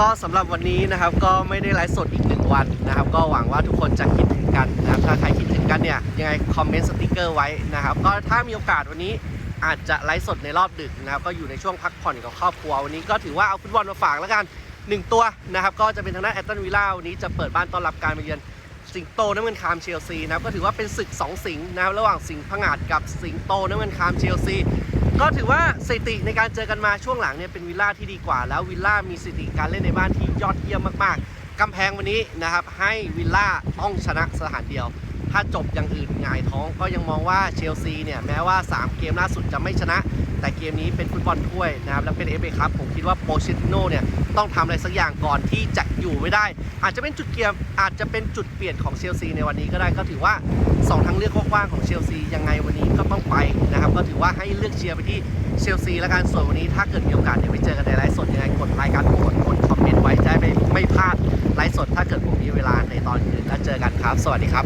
ก็สำหรับวันนี้นะครับก็ไม่ได้ไลฟ์สดอีกหนึ่งวันนะครับ ก็หวังว่าทุกคนจะคิดถึงกันนะครับถ้าใครคิดถึงกันเนี่ยยังไงคอมเมนต์สติกเกอร์ไว้นะครับ ก็ถ้ามีโอกาสวันนี้อาจจะไลฟ์สดในรอบดึกนะครับก็อยู่ในช่วงพักผ่อนกับครอบครัววันนี้ก็ถือว่าเอาฟุตบอลมาฝากแล้วกันหนึ่งตัวนะครับ ก็จะเป็นทางด้านแอตตันวิลล่าวันนี้จะเปิดบ้านต้อนรับการมาเยือนสิงโตน้ำเงินคามเชลซีนะครับก็ถือว่าเป็นศึกสองสิงนะครับระหว่างสิงห์ผงาดกับสิงโตน้ำเงินคามเชลซี ก็ถือว่าสถิติในการเจอกันมาช่วงหลังเนี่ยเป็นวิลล่าที่ดีกว่า แล้ววิลล่ามีสถิติการเล่นในบ้านที่ยอดเยี่ยมมากๆกำแพงวันนี้นะครับให้วิลล่าต้องชนะสถานเดียว ถ้าจบอย่างอื่นหงายท้องก็ยังมองว่าเชลซีเนี่ยแม้ว่า 3 เกมล่าสุดจะไม่ชนะ แต่เกมนี้เป็นฟุตบอลถ้วยนะครับและเป็นเอฟเอครับผมคิดว่าโปเชติโน่เนี่ยต้องทำอะไรสักอย่างก่อนที่จะอยู่ไม่ได้ อาจจะเป็นจุดเกียมอาจจะเป็นจุดเปลี่ยนของเชลซีในวันนี้ก็ได้ก็ถือว่าสองทางเลือกกว้างของเชลซียังไงวันนี้ก็ต้องไป ว่าให้เลือกเชียร์ไปที่เชลซีแล้วกันส่วนวันนี้ถ้าเกิดมีโอกาสเดี๋ยวไปเจอกันในไลฟ์สดยังไงกดไลค์กันกดกดคอมเมนต์ไว้จะได้ไม่ไม่พลาดไลฟ์สดถ้าเกิดผมมีเวลาในตอนคืนแล้วเจอกันครับ สวัสดีครับ